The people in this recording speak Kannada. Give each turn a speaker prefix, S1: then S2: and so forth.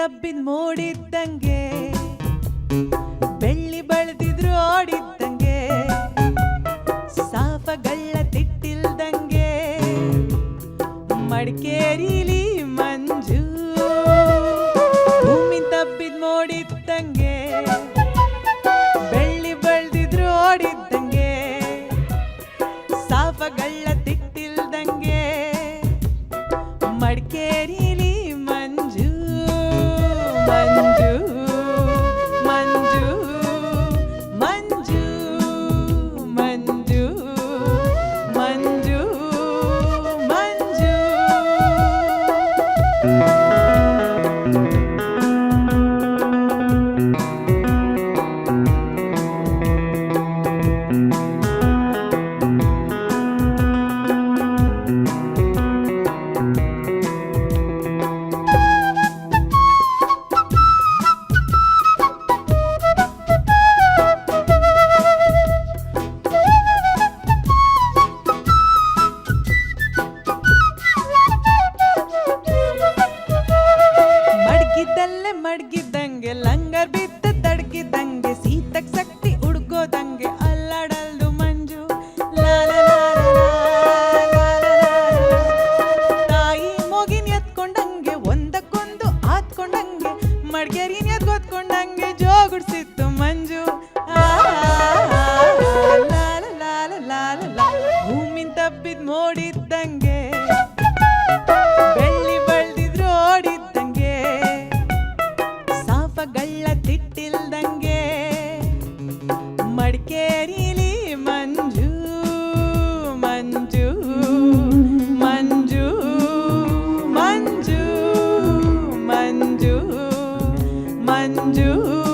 S1: ತಬ್ಬಿದ್ ಮೂಡಿದ್ದಂಗೆ, ಬೆಳ್ಳಿ ಬಳದಿದ್ರು ಆಡಿದ್ದಂಗೆ ಸಾಫಗಳ್ಳ ತಿಟ್ಟಿಲ್ದಂಗೆ, ಮಡಿಕೇರಿಲಿ ಮಂಜು ಭೂಮಿ ತಬ್ಬಿದ್ ಮೂಡಿದ್ದಂಗೆ, ಬೆಳ್ಳಿ ಬೆಳೆದಿದ್ರು ಓಡಿದ್ದಂಗೆ ಸಾಫಗಳ್ಳ ತಿಟ್ಟಿಲ್ದಂಗೆ, ಮಡಿಕೇರಿ ಮಂಜು ಮಡ್ಗಿದ್ದಂಗೆ ಲಂಗರ್ ಬಿತ್ತ ತಡ್ಗಿದ್ದಂಗೆ ಸೀತಕ್ ಶಕ್ತಿ ಹುಡ್ಕೋದಂಗೆ ಅಲ್ಲಾಡಲ್ದು ಮಂಜು ಲಾಲ. ತಾಯಿ ಮೋಗಿನ ಎತ್ಕೊಂಡಂಗೆ ಒಂದಕ್ಕೊಂದು ಆತ್ಕೊಂಡಂಗೆ ಮಡ್ಗೇರಿನ ಎತ್ಕೊತ್ಕೊಂಡಂಗೆ ಜೋಗುಡ್ಸಿತ್ತು ಮಂಜು ಲಾಲ ಲಾಲ ಲಾಲ. ಭೂಮಿನ ತಬ್ಬಿದ್ ಮೋಡಿದ್ದಂಗೆ ಮಂಜು ಮಂಜು ಮಂಜು